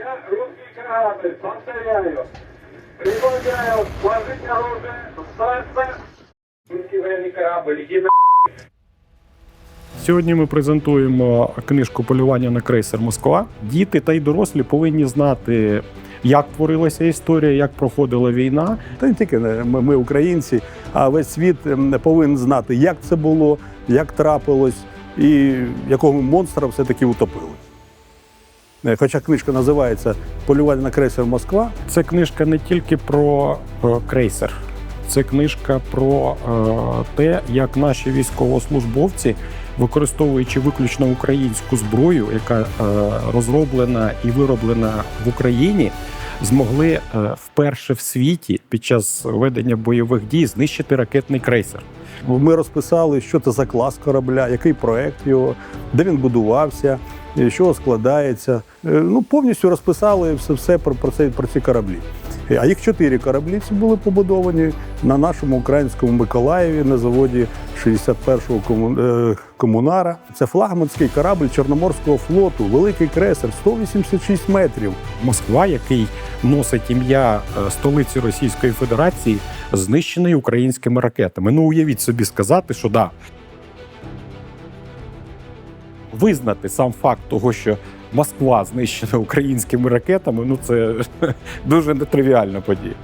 Я русский корабль, повторяю. Предлагаю сложить оружие, встаться. Русский военный корабль, иди на Сьогодні ми презентуємо книжку полювання на крейсер Москва. Діти та й дорослі повинні знати, як творилася історія, як проходила війна. Та не тільки ми, ми українці, а весь світ повинен знати, як це було, як трапилось, і якого монстра все-таки утопили. Е, Хоча книжка називається Полювання на крейсер Москва, Це книжка не тільки про е, крейсер, це книжка про е, те, як наші військовослужбовці, використовуючи виключно українську зброю, яка розроблена і вироблена в Україні, змогли е, вперше в світі під час ведення бойових дій знищити ракетний крейсер. ми розписали, що це за клас корабля, який проект його, де він будувався, е, що складається. Е, Ну, повністю розписали все, все про, про, це, про ці кораблі. А їх чотири кораблі ці були побудовані на нашому українському Миколаєві на заводі 61-го кому- е, комунара. Це флагманський корабль Чорноморського флоту, великий крейсер, 186 метрів. Москва, який носить ім'я е, столиці Російської Федерації, знищений українськими ракетами. Ну уявіть собі сказати, що да. Визнати сам факт того, що Москва знищена українськими ракетами, ну це дуже нетривіальна подія.